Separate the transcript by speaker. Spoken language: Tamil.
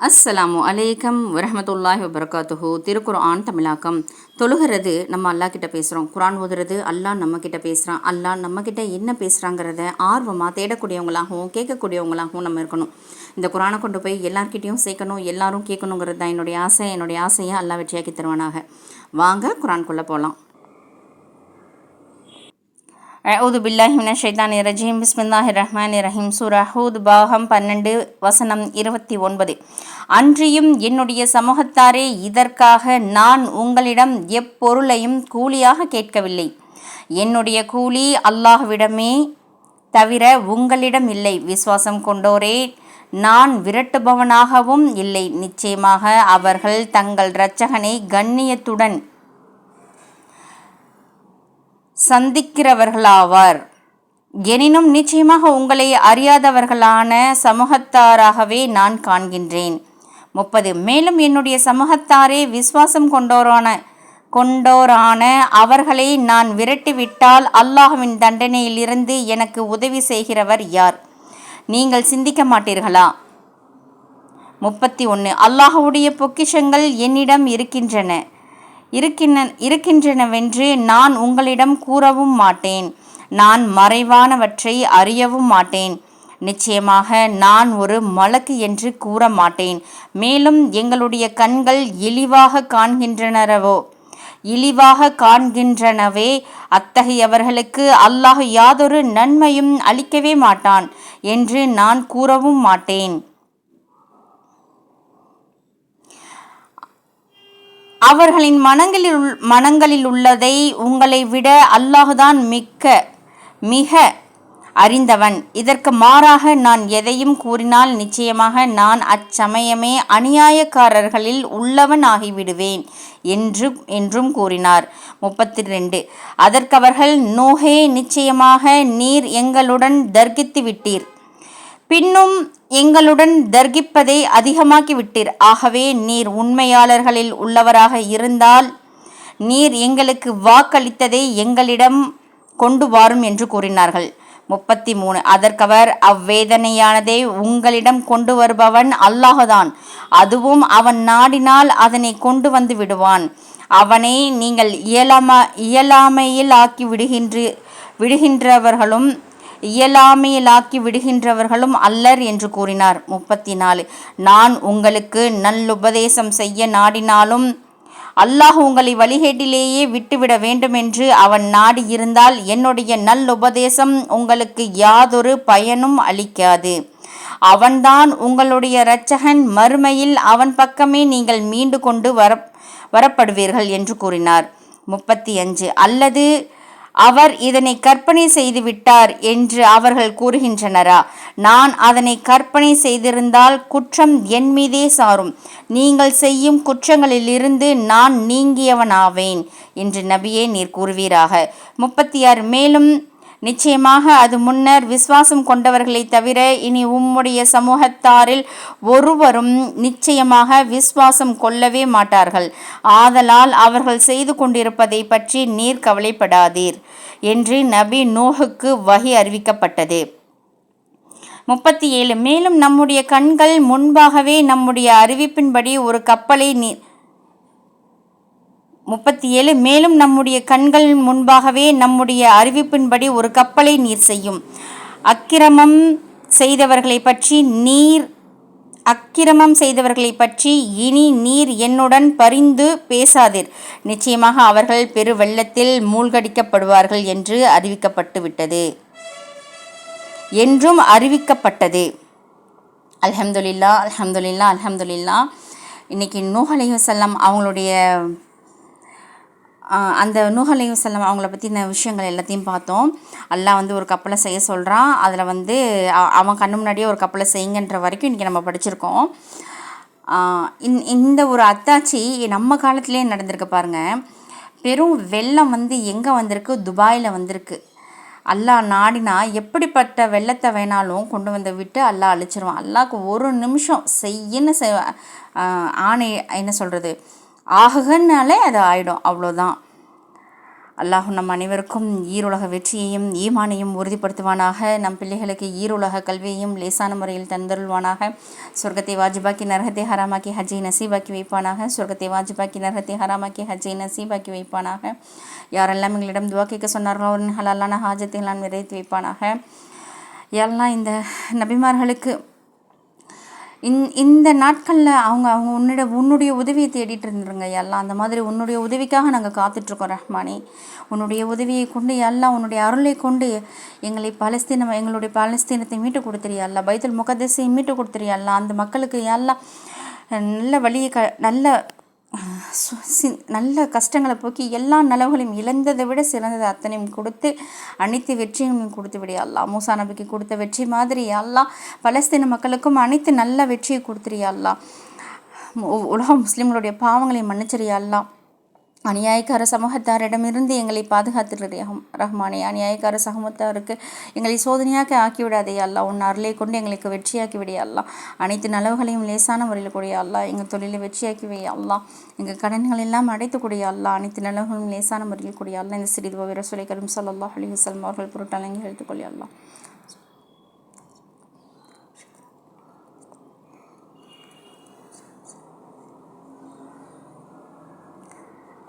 Speaker 1: அஸ்ஸலாமு அலைக்கம் வரஹமத்துல்லாஹி வபரகாத்துஹு. திருக்குர்ஆன் தமிழாக்கம். தொழுகிறது நம்ம அல்லாஹ் கிட்ட பேசுகிறோம் குரான் ஓதுறது அல்லா நம்ம கிட்ட பேசுகிறான் அல்லாஹ் நம்ம கிட்ட என்ன பேசுகிறாங்கிறத ஆர்வமாக தேடக்கூடியவங்களாகவும் கேட்கக்கூடியவங்களாகவும் நம்ம இருக்கணும். இந்த குரானை கொண்டு போய் எல்லார்கிட்டேயும் சேர்க்கணும் எல்லாரும் கேட்கணுங்கிறது தான் என்னுடைய ஆசை. என்னுடைய ஆசையை அல்லா வெற்றியாக்கி தருவானாக. வாங்க குரான்குள்ளே போகலாம் அவுது பில்லாஹிமின ஷைத்தானி ரஜீம் பிஸ்மில்லாஹி ரஹ்மான் ரஹீம் சூரா ஹூத் பாகம் பன்னெண்டு வசனம் இருபத்தி ஒன்பது. அன்றியும் என்னுடைய சமூகத்தாரே இதற்காக நான் உங்களிடம் எப்பொருளையும் கூலியாக கேட்கவில்லை. என்னுடைய கூலி அல்லாஹ்விடமே தவிர உங்களிடம் இல்லை. விசுவாசம் கொண்டோரே நான் விரட்டுபவனாகவும் இல்லை. நிச்சயமாக அவர்கள் தங்கள் இரட்சகனை கண்ணியத்துடன் சந்திக்கிறவர்களாவார். எனினும் நிச்சயமாக உங்களை அறியாதவர்களான சமூகத்தாராகவே நான் காண்கின்றேன். முப்பது. மேலும் என்னுடைய சமூகத்தாரே விசுவாசம் கொண்டோரான கொண்டோரான அவர்களை நான் விரட்டிவிட்டால் அல்லாஹுவின் தண்டனையிலிருந்து எனக்கு உதவி செய்கிறவர் யார்? நீங்கள் சிந்திக்க மாட்டீர்களா? முப்பத்தி ஒன்று அல்லாஹுடைய பொக்கிஷங்கள் என்னிடம் இருக்கின்றன. இருக்கின்ற இருக்கின்றனவென்று நான் உங்களிடம் கூறவும் மாட்டேன். நான் மறைவானவற்றை அறியவும் மாட்டேன். நிச்சயமாக நான் ஒரு மலக்கு என்று கூற மாட்டேன். மேலும் எங்களுடைய கண்கள் இழிவாக காண்கின்றனரவோ? இழிவாக காண்கின்றனவே அத்தகையவர்களுக்கு அல்லாஹ் யாதொரு நன்மையும் அளிக்கவே மாட்டான் என்று நான் கூறவும் மாட்டேன். அவர்களின் மனங்களில் மனங்களில் உள்ளதை உங்களை விட அல்லாஹுதான் மிக்க மிக அறிந்தவன். இதற்கு மாறாக நான் எதையும் கூறினால் நிச்சயமாக நான் அச்சமயமே அநியாயக்காரர்களில் உள்ளவன் ஆகிவிடுவேன் என்று என்றும் கூறினார். முப்பத்தி ரெண்டு அதற்கவர்கள் நோகே நிச்சயமாக நீர் எங்களுடன் தர்கித்து விட்டீர். பின்னும் எங்களுடன் தர்கிப்பதை அதிகமாக்கிவிட்டீர். ஆகவே நீர் உண்மையாளர்களில் உள்ளவராக இருந்தால் நீர் எங்களுக்கு வாக்களித்ததை எங்களிடம் கொண்டு வாரும் என்று கூறினார்கள். முப்பத்தி மூணு அதற்கவர் அவ்வேதனையானதை உங்களிடம் கொண்டு வருபவன் அல்லாஹுதான். அதுவும் அவன் நாடினால் அதனை கொண்டு வந்து விடுவான். அவனை நீங்கள் இயலாம இயலாமையில் ஆக்கி விடுகின்ற விடுகின்றவர்களும் இயலாமையிலாக்கி விடுகின்றவர்களும் அல்லர் என்று கூறினார். முப்பத்தி நாலு நான் உங்களுக்கு நல்லுபதேசம் செய்ய நாடினாலும் அல்லாஹ் உங்களை வழிகேட்டிலேயே விட்டுவிட வேண்டுமென்று அவன் நாடி இருந்தால் என்னுடைய நல்லுபதேசம் உங்களுக்கு யாதொரு பயனும் அளிக்காது. அவன்தான் உங்களுடைய இரட்சகன். மறுமையில் அவன் பக்கமே நீங்கள் மீண்டு கொண்டு வர வரப்படுவீர்கள் என்று கூறினார். முப்பத்தி அஞ்சு. அல்லது அவர் இதனை கற்பனை செய்து விட்டார் என்று அவர்கள் கூறுகின்றனரா? நான் அதனை கற்பனை செய்திருந்தால் குற்றம் என் மீதே சாரும். நீங்கள் செய்யும் குற்றங்களிலிருந்து நான் நீங்கியவனாவேன் என்று நபியே நீர் கூறுவீராக. முப்பத்தி ஆறு. மேலும் நிச்சயமாக அது முன்னர் விசுவாசம் கொண்டவர்களை தவிர இனி உம்முடைய சமூகத்தாரில் ஒருவரும் நிச்சயமாக விசுவாசம் கொள்ளவே மாட்டார்கள். ஆதலால் அவர்கள் செய்து கொண்டிருப்பதை பற்றி நீர் கவலைப்படாதீர் என்று நபி நோஹுக்கு வகி அறிவிக்கப்பட்டது. முப்பத்தி ஏழு. மேலும் நம்முடைய கண்கள் முன்பாகவே நம்முடைய அறிவிப்பின்படி ஒரு கப்பலை நீ முப்பத்தி ஏழு மேலும் நம்முடைய கண்கள் முன்பாகவே நம்முடைய அறிவிப்பின்படி ஒரு கப்பலை நீர் செய்யும். அக்கிரமம் செய்தவர்களை பற்றி நீர் அக்கிரமம் செய்தவர்களை பற்றி இனி நீர் என்னுடன் பரிந்து பேசாதீர். நிச்சயமாக அவர்கள் பெரு வெள்ளத்தில் மூழ்கடிக்கப்படுவார்கள் என்று அறிவிக்கப்பட்டு விட்டது. என்றும் அறிவிக்கப்பட்டது. அலமதுல்லா அலமதுல்லா அலமதுல்லா இன்றைக்கி நூஹலையும் செல்லம் அவங்களுடைய அந்த நூஹலையும் செல்லம் அவங்கள பற்றின விஷயங்கள் எல்லாத்தையும் பார்த்தோம். அல்லாஹ் வந்து ஒரு கப்பலை செய்ய சொல்கிறான் அதில் வந்து அவன் கண்ணு முன்னாடியே ஒரு கப்பலை செய்யுங்கன்ற வரைக்கும் இன்றைக்கி நம்ம படிச்சிருக்கோம். இந் இந்த ஒரு அத்தாச்சி நம்ம காலத்துலேயே நடந்திருக்கு பாருங்கள் பெரும் வெள்ளம் வந்து எங்கே வந்திருக்கு? துபாயில் வந்திருக்கு. அல்லா நாடினா எப்படிப்பட்ட வெள்ளத்தை வேணாலும் கொண்டு வந்து விட்டு அல்லாஹ் அழிச்சிருவான். அல்லாவுக்கு ஒரு நிமிஷம் செய்யன்னு செய் ஆணை என்ன சொல்கிறது ஆககன்னாலே அது ஆயிடும் அவ்வளோதான். அல்லாஹ் நம் அனைவருக்கும் ஈருலக வெற்றியையும் ஈமானையும் உறுதிப்படுத்துவானாக. நம் பிள்ளைகளுக்கு ஈருலக கல்வியையும் லேசான முறையில் தந்தருள்வானாக. சொர்க்கத்தை வாஜிபாக்கி நரகத்தை ஹராமாக்கி ஹஜ்ஜை நசீபாக்கி வைப்பானாக. சொர்க்கத்தை வாஜிபாக்கி நரகத்தை ஹராமாக்கி ஹஜ்ஜை நசீபாக்கி வைப்பானாக. யாரெல்லாம் எங்களிடம் துவா கேட்க சொன்னார்களோ அவரின் ஹலாலான ஹாஜத்தை நான் நிறைவேற்றி வைப்பானாக. யாரெல்லாம் இந்த நபிமார்களுக்கு இந் இந்த நாட்களில் அவங்க அவங்க உன்னிட உன்னுடைய உதவியை தேடிட்டு இருந்துருங்க எல்லாம் அந்த மாதிரி உன்னுடைய உதவிக்காக நாங்கள் காத்துட்ருக்கோம் ரஹ்மானே. உன்னுடைய உதவியை கொண்டு எல்லாம் உன்னுடைய அருளை கொண்டு எங்களை பாலஸ்தீனம் எங்களுடைய பலஸ்தீனத்தை மீட்டு கொடுத்துறியா பைத்தல் பைத்துல் மீட்டு கொடுத்துறியா அந்த மக்களுக்கு எல்லாம் நல்ல வழியை க நல்ல நல்ல கஷ்டங்களை போக்கி எல்லா நலவுகளையும் இழந்ததை விட சிறந்தது அத்தனையும் கொடுத்து அனைத்து வெற்றியும் கொடுத்து விடிய அல்லா மூசா நபிக்கு கொடுத்த வெற்றி மாதிரி. அல்லா பலஸ்தீன மக்களுக்கும் அனைத்து நல்ல வெற்றியை கொடுத்துறியா அல்லா. உ- உலக முஸ்லிம்களுடைய பாவங்களை மன்னிச்சிரியா அல்லா. அநியாயக்கார சமூகத்தாரிடமிருந்து எங்களை பாதுகாத்துடு ரஹ்மானே. அநியாயக்கார சமூகத்தாருக்கு எங்களை சோதனையாக ஆக்கி விடாதே அல்லா உன் அருளை கொண்டு எங்களுக்கு வெற்றியாக்கி விடிய அல்லா அனைத்து நலவுகளையும் லேசான முறையில் கூடிய அல்லா எங்கள் தொழிலை வெற்றியாக்கி வை அல்லா எங்கள் கடன்கள் எல்லாம் அடைத்து கூடிய அல்லா அனைத்து நலவுகளும் லேசான முறையில் கூடிய அல்லா இந்த சிறிது விரசுலை கரும் சல்லாஹ் அலி வசல்லம் அவர்கள் பொருட்டலங்கி எடுத்துக்கொள்ளி அல்லா